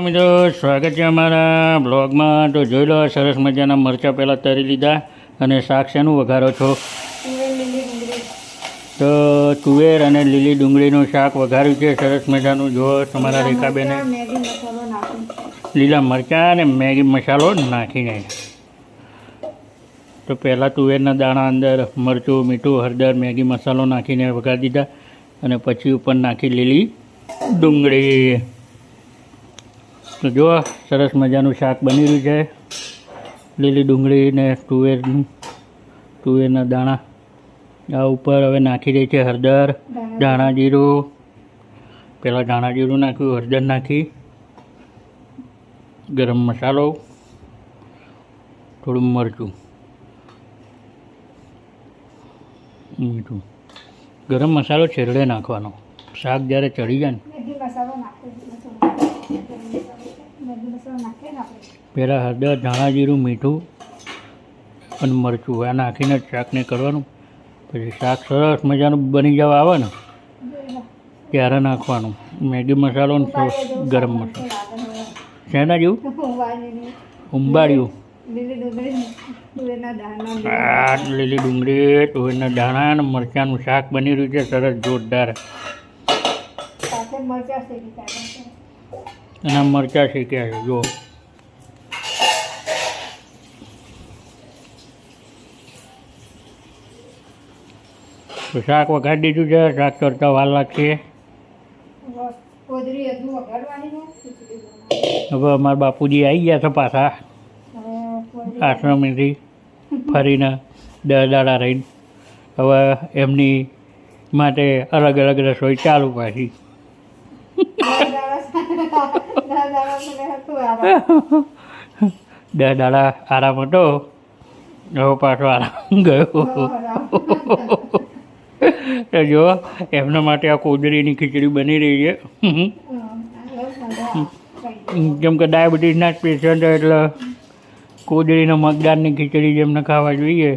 મિત્રો સ્વાગત છે અમારા બ્લોગમાં. તો જોઈ લો સરસ મજાના મરચાં પહેલાં તરી લીધા અને શાક શેનું વઘારો છો. તો તુવેર અને લીલી ડુંગળીનું શાક વઘાર્યું છે. સરસ મજાનું. જુઓ તમારા રેખાબેને લીલા મરચાં અને મેગી મસાલો નાખીને તો પહેલાં તુવેરના દાણા અંદર મરચું મીઠું હળદર મેગી મસાલો નાખીને વઘારી દીધા અને પછી ઉપર નાખી લીલી ડુંગળી. તો જો સરસ મજાનું શાક બની રહ્યું છે. લીલી ડુંગળી ને તુવેરનું તુવેરના દાણા. આ ઉપર હવે નાખી દે છે હળદર ધાણા જીરું. પહેલાં ધાણા જીરું નાખ્યું હળદર નાખી. ગરમ મસાલો થોડું મરચું. મીઠું. ગરમ મસાલો છેલ્લે નાખવાનો. શાક જ્યારે ચડી જાય ને. પહેલાં હળદર, ધાણા, જીરું, મીઠું અને મરચું આ નાખીને શાકને કરવાનું. પછી શાક સરસ મજાનું બની જવા આવે ને, ત્યારે નાખવાનું. મેગી મસાલો ને ગરમ મસાલો. શેના જેવું? ઉંબાડિયું. લીલી ડુંગળી, તુવેરના દાણા અને મરચાંનું શાક બની રહ્યું છે. સરસ, જોરદાર સાથે મરચાં શેકી કાઢ્યા છે એના મરચાં શેક્યા છે જો તો શાક વઘાડી દીધું છે શાક કરતાં વાર લાગશે. હવે અમારા બાપુજી આવી ગયા છે પાછા. આશ્રમથી ફરીને દસ દાડા રહીને. હવે એમની માટે અલગ અલગ રસોઈ ચાલુ પાછી દસ દાડા દસ દાડા આરામ. હતો. હવે પાછો આરામ ગયો. તો જો એમના માટે આ કોદરીની ખીચડી બની રહી છે. કેમ કે ડાયાબિટીસના જ પેશન્ટ એટલે કોદરીના મગદાળની ખીચડી જેમને ખાવા જોઈએ.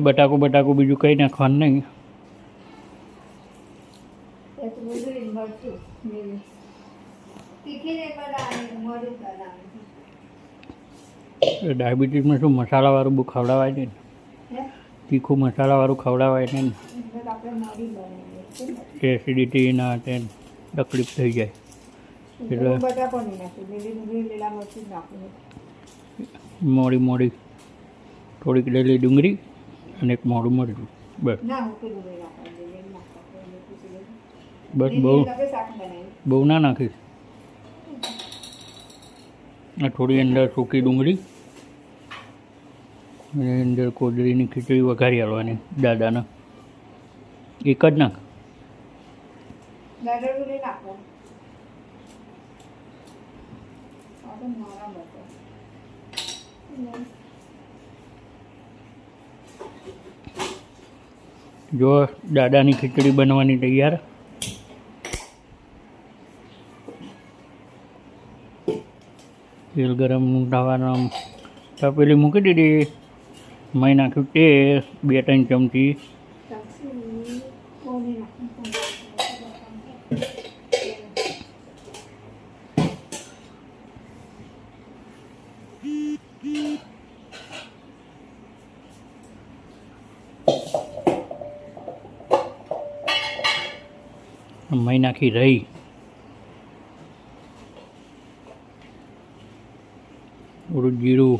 બટાકું બટાકું બીજું કંઈ નાખવાનું નહીં. ડુંગળી ને મરચું લીલી તીખી ને બનાવવાની ડાયાબિટીસમાં શું મસાલાવાળું બહુ ખવડાવાય છે ને? તીખું મસાલાવાળું ખવડાવાય છે ને. એસિડિટી ના તે તકલીફ થઈ જાય. એટલે- મોડી મોડી થોડીક લીલી ડુંગળી અને એક મોડું મરચું. બસ ના હું તો ડુંગળી નાખવાની લીલી નાખવાની લીલી બસ બહુ બહુ ના નાખીશ આ થોડી અંદર સૂકી ડુંગળી. અને અંદર કોદરીની ખીચડી વઘારી આવવાની દાદાને. એક જ નાખ. જો દાદાની ખીચડી બનવાની તૈયાર. તેલ ગરમ થવાનું તપેલી મૂકી દીધી. મેં નાખ્યું તેલ, બે ત્રણ ચમચી. સાક્ષી કોની મેં નાખી રહી થોડું જીરું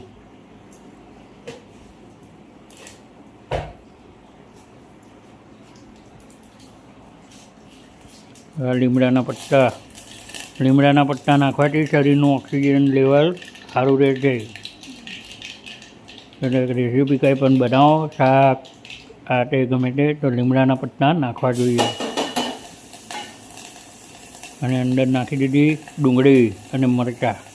લીમડાના પત્તા લીમડાના પત્તા નાખવાથી શરીરનું ઓક્સિજન લેવલ સારું રહે છે એટલે રેસીપી કંઈ પણ બનાવો, શાક, આ તે ગમે તે, તો લીમડાના પત્તા નાખવા જોઈએ. અને અંદર નાખી દીધી ડુંગળી અને મરચાં.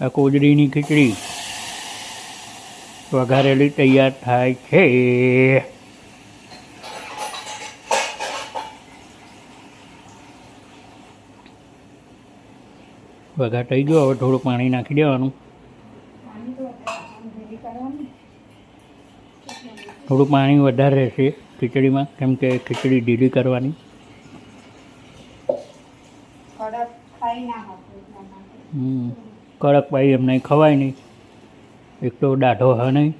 આ કોદરીની ખીચડી. વઘારેલી તૈયાર થાય છે. વઘાર થઈ ગયો. હવે થોડું પાણી નાખી દેવાનું. થોડું પાણી વધારે રહેશે ખીચડીમાં કેમ કે ખીચડી ઢીલી કરવાની. હમ. કડક પાઈ એમ નહીં ખવાય નહીં. એક તો દાઢો હ નહીં.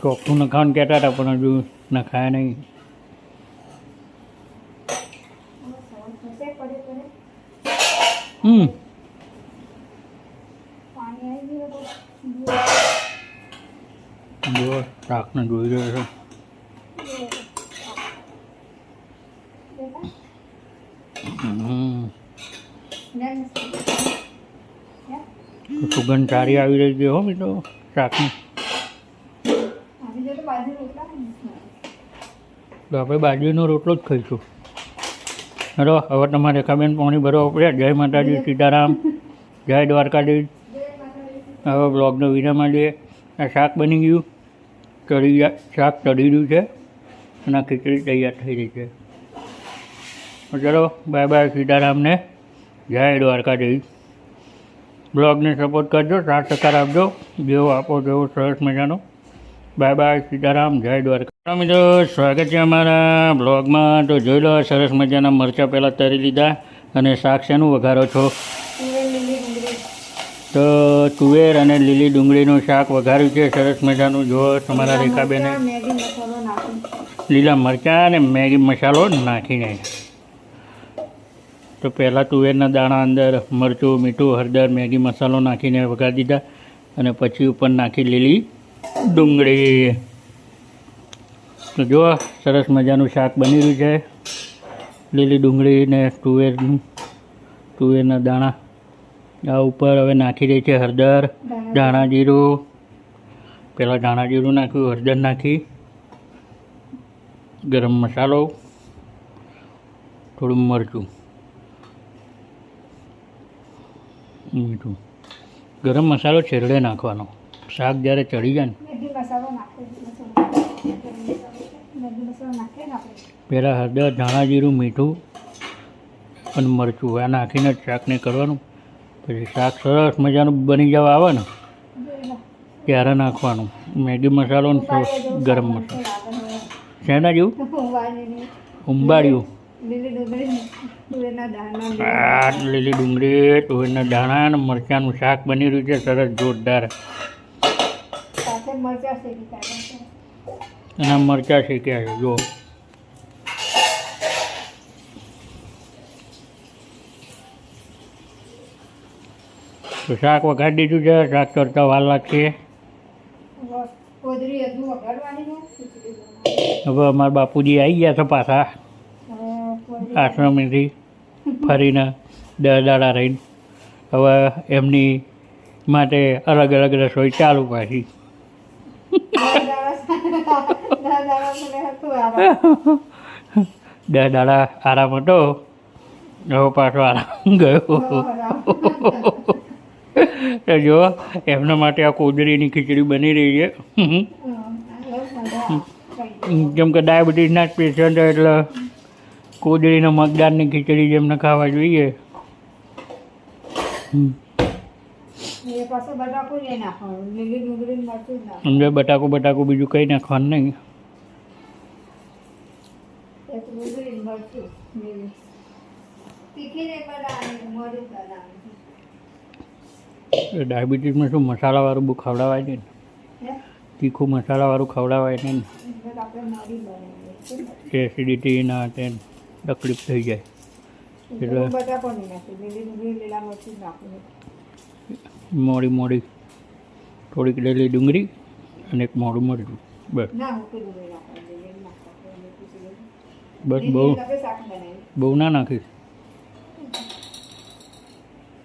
ચોખ્ખું નખાવાનું કહેતા હતા પણ હજુ નખાય નહીં. હમ. જો શાકને જોઈ રહ્યો છે હમ તો સુગંધ સારી આવી રહી છે હો મિત્રો શાકની તો આપણે બાજરીનો રોટલો જ ખાઈશું. હલો, હવે તમારે રેખાબેન પાણી ભરવા પડ્યા. જય માતાજી, સીતારામ. જય દ્વારકાધીશ. હવે બ્લોગનો વિરામ લઈએ આ શાક બની ગયું. તળી શાક તળી રહ્યું છે. અને ખીચડી તૈયાર થઈ રહી છે. ચલો બાય બાય સીતારામને. જય દ્વારકાધીશ. બ્લોગને સપોર્ટ કરજો સાત ટકા આપજો જેવો આપો તેવો સરસ મજાનો. બાય બાય સીતારામ જય દ્વારકા મિત્રો સ્વાગત છે અમારા બ્લોગમાં. તો જોઈ લો સરસ મજાના મરચાં પહેલાં તરી લીધા અને શાક શેનું વઘારો છો? તો તુવેર અને લીલી ડુંગળીનું શાક વઘાર્યું છે સરસ મજાનું. જો તમારા રેખાબેને. લીલા મરચાં અને મેગી મસાલો નાખીને. તો પહેલાં તુવેરના દાણા અંદર મરચું મીઠું હળદર મેગી મસાલો નાખીને વઘારી દીધા અને પછી ઉપર નાખી લીલી ડુંગળી. તો જો સરસ મજાનું શાક બની રહ્યું છે. લીલી ડુંગળી ને તુવેરનું તુવેરના દાણા. આ ઉપર હવે નાખી દે છે હળદર ધાણા જીરું. પહેલાં ધાણા જીરું નાખ્યું હળદર નાખી. ગરમ મસાલો. થોડું મરચું. મીઠું. ગરમ મસાલો છેલ્લે નાખવાનો. શાક જ્યારે ચડી જાય ને પહેલાં હળદર ધાણા જીરું મીઠું અને મરચું આ નાખીને શાકને કરવાનું. પછી શાક સરસ મજાનું બની જવા આવે ને ત્યારે નાખવાનું. મેગી મસાલો ને ગરમ મસાલો. શેના જેવું. ઉંબાડિયું. આ લીલી ડુંગળી તુવેરના દાણા અને મરચાંનું શાક બની રહ્યું છે સરસ જોરદાર. અને મરચાં શેકી છે. શેક્યા જો. તો શાક વઘાડી દીધું છે શાક કરતાં વાર લાગશે. હવે અમારા બાપુજી આવી ગયા છે પાછા. હવે કોદરી આશ્રમેથી ફરીને દસ દાડા રહીને હવે એમની માટે અલગ અલગ રસોઈ ચાલુ પાછી દસ દાડા- આરામ. હતો હવે પાછો આરામ ગયો જો એમના માટે આ કોદરીની ખીચડી બની રહી છે. કેમ કે ડાયાબિટીસના જ પેશન્ટ એટલે કોદરીના મગદાળની ખીચડી જેમને ખાવા જોઈએ. અંદર બટાકું બટાકું બીજું કંઈ નાખવાનું નહીં. ડાયાબિટીસમાં શું મસાલાવાળું બહુ ખવડાવાય છે ને? તીખું મસાલાવાળું ખવડાવાય છે ને? એસિડિટી ના તે તકલીફ થઈ જાય. એટલે- મોડી મોડી થોડીક લીલી ડુંગળી અને એક મોડું મરચું. બસ. બસ બહુ બહુ ના નાખીશ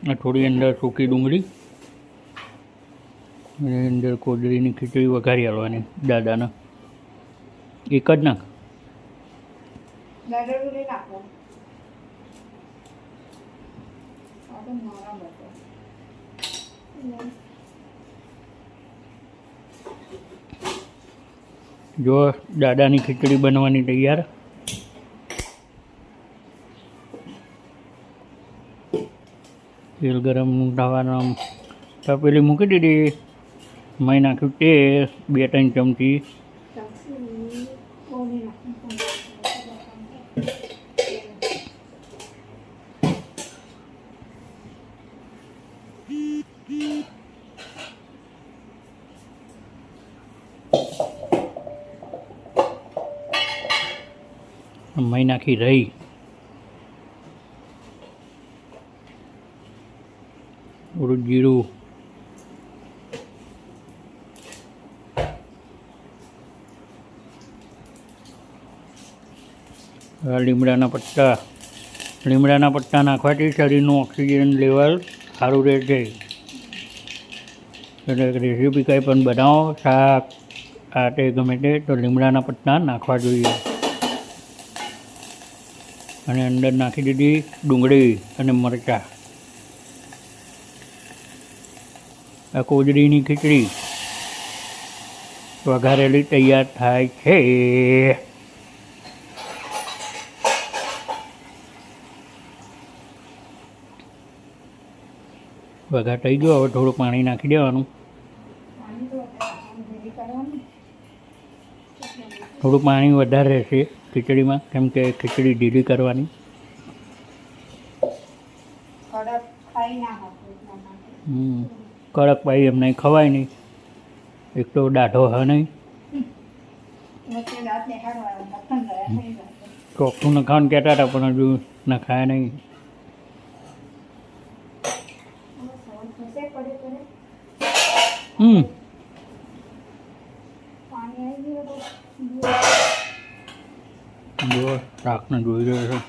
આ થોડી અંદર સૂકી ડુંગળી અને અંદર કોદરીની ખીચડી વઘારી આવવાની દાદાના. એક જ નાખ. દાદા લઈ નાખો આ તો મારા મતો જો દાદાની ખીચડી બનવાની તૈયાર. તેલ ગરમ થવાનું. તપેલી મૂકી દીધી. મેં નાખ્યું તેલ બે ત્રણ ચમચી કોની નાખી મેં નાખી રહી. થોડું જીરું લીમડાના પત્તા લીમડાના પત્તા નાખવાથી શરીરનું ઓક્સિજન લેવલ સારું રહે છે એટલે રેસીપી કંઈ પણ બનાવો, શાક આ તે ગમે તે, તો લીમડાના પત્તા નાખવા જોઈએ. અને અંદર નાખી દીધી ડુંગળી અને મરચાં. આ કોજડીની ખીચડી વઘારેલી તૈયાર થાય છે. વઘાર થઈ ગયો, હવે થોડું પાણી નાખી દેવાનું પાણી તો આમ ભેગી કરવાની થોડું પાણી વધારે રહેશે ખીચડીમાં કેમ કે ખીચડી ઢીલી કરવાની. કડક પાઈ એમને ખવાય નહીં. એક તો દાઢો હ નહીં. ચોખ્ખું નખાવાનું કહેતા હતા પણ હજુ નખાય નહીં. હમ પાણી આવી ગયું તો જો શાકને જોઈ રહ્યો છે.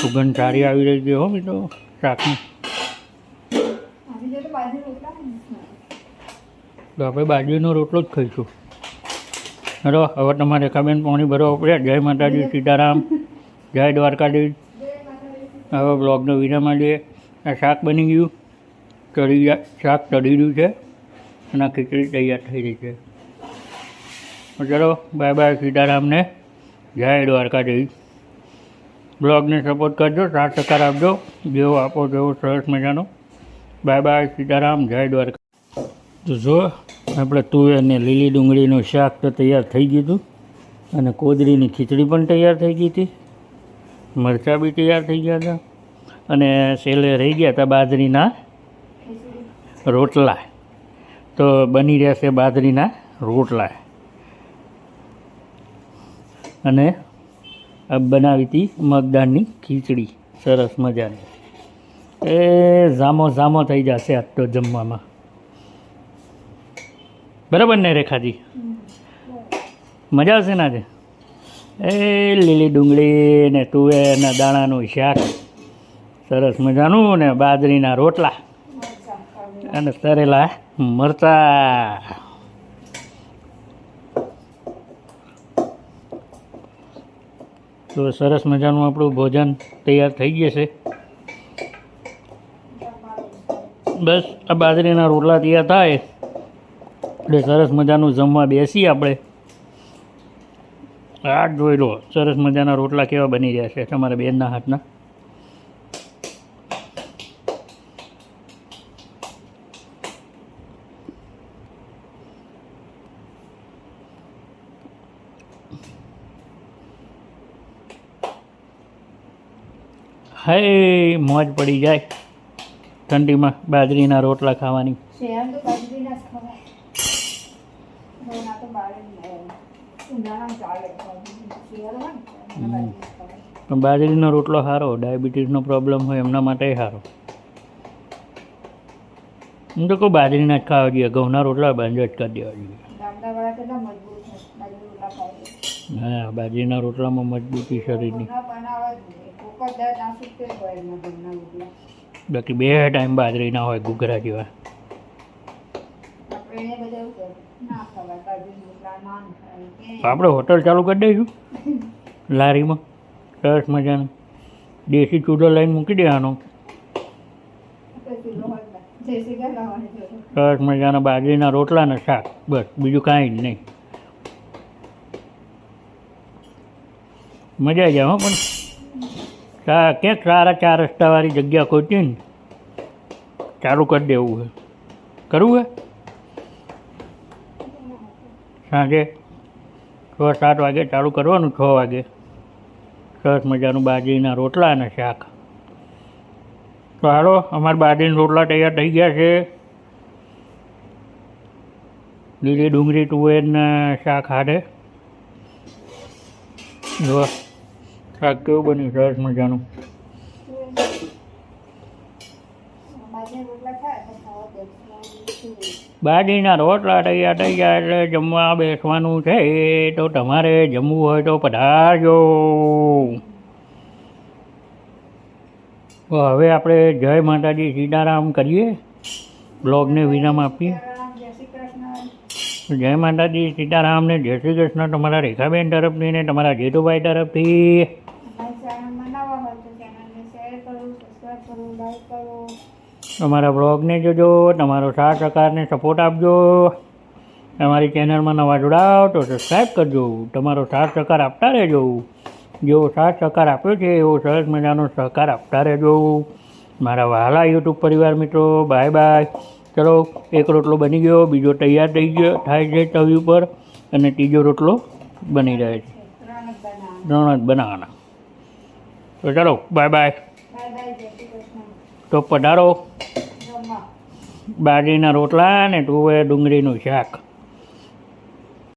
સુગંધ સારી આવી રહી છે હો મિત્રો શાકની તો આપણે બાજરીનો રોટલો જ ખાઈશું. હલો, હવે તમારે રેખાબેન પાણી ભરવા પડ્યા જય માતાજી, સીતારામ. જય દ્વારકાધીશ. હવે બ્લોગનો વિરામ મળીએ આ શાક બની ગયું. ગયા, શાક રહ્યું છે અને ખીચડી તૈયાર થઈ રહી છે. ચલો, બાય બાય સીતારામને. જય દ્વારકાધીશ. બ્લોગને સપોર્ટ કરજો, સાત ટકા આપજો જેવો આપો તેવો સરસ મજાનો. બાય બાય સીતારામ, જય દ્વારકા. તો જો, આપણે તુવેર અને લીલી ડુંગળીનું શાક તો તૈયાર થઈ ગયું હતું અને કોદરીની ખીચડી પણ તૈયાર થઈ ગઈ હતી. મરચાં બી તૈયાર થઈ ગયા હતા. અને છેલ્લે રહી ગયા હતા બાજરીના. રોટલા. તો બની રહેશે બાજરીના રોટલા. અને આ બનાવી હતી મગદાળની ખીચડી. સરસ મજાની. એ ઝામો ઝામો થઈ જશે આજ તો જમવામાં. બરાબર ને રેખાજી? મજા આવશે ને આજે? એ લીલી ડુંગળી ને તુવેરના દાણાનું શાક. સરસ મજાનું ને બાજરીના રોટલા. અને તરેલા મરચા. તો સરસ મજાનું આપણું ભોજન તૈયાર થઈ જશે બસ, આ બાજરીના રોટલા તૈયાર થાય. એટલે સરસ મજાનું જમવા બેસીએ આપણે. આ જોઈ લો, સરસ મજાના રોટલા કેવા બની રહ્યા છે તમારા બેનના હાથના. હાય મોજ પડી જાય. ઠંડીમાં બાજરીના રોટલા ખાવાની. પણ બાજરીનો રોટલો સારો ડાયાબિટીસનો પ્રોબ્લેમ હોય એમના માટે સારો હું તો કહું બાજરીના જ ખાવા જોઈએ ઘઉંના રોટલા બંધ જ કરી દેવા જોઈએ. હા બાજરીના રોટલામાં મજબૂતી શરીરની. બાકી બે ટાઈમ બાજરીના હોય ઘૂઘરા જેવા. આપણે હોટલ ચાલુ કરી દઈશું. લારીમાં. સરસ મજાનું. દેશી ચૂડો લઈને મૂકી દેવાનો. સરસ મજાના બાજરીના રોટલા ને શાક. બસ બીજું કાંઈ જ નહીં. મજા આવી જાય હો પણ. સા- ક્યાંક સારા ચાર રસ્તાવાળી જગ્યા ખોટી ને, ચાલુ કરી દેવું છે કરવું હે? સાંજે છ સાત વાગે ચાલુ કરવાનું, છ વાગે. સરસ મજાનું બાજરીના રોટલા અને શાક. તો હાલો, અમારા બાજરીના રોટલા તૈયાર થઈ ગયા છે. લીલી ડુંગળી તુવેરના શાક હારે. જો શાક કેવું બન્યું? સરસ મજાનું. બાજરીના રોટલા તૈયાર તૈયાર એટલે જમવા બેસવાનું છે. તો તમારે જમવું હોય તો પધારજો. હવે આપણે જય માતાજી સીતારામ કરીએ. બ્લોગને વિરામ આપીએ. જય માતાજી સીતારામને જય શ્રી કૃષ્ણ તમારા રેખાબેન તરફથી ને તમારા જેતુભાઈ તરફથી અમારી ચેનલમાં નવા હોય તો ચેનલને શેર કરો સબસ્ક્રાઈબ કરો લાઈક કરો અમારા બ્લોગને જોજો, તમારો સાથ સહકારને સપોર્ટ આપજો. તમારી ચેનલમાં નવા જોડાવ તો સબસ્ક્રાઈબ કરજો. તમારો સાથ સહકાર આપતા રહેજો. જેવો સાથ સહકાર આપ્યો છે, એવો સરસ મજાનો સહકાર આપતા રહેજો. મારા વહાલા યુટ્યુબ પરિવાર મિત્રો બાય બાય ચલો, એક રોટલો બની ગયો. બીજો તૈયાર થઈ ગયો, થાય છે તવી ઉપર. અને ત્રીજો રોટલો બની રહે છે. ત્રણ જ બનાવવાનું. તો ચલો બાય બાય તો પધારો બાજરીના રોટલા અને તુવે ડુંગળીનું શાક.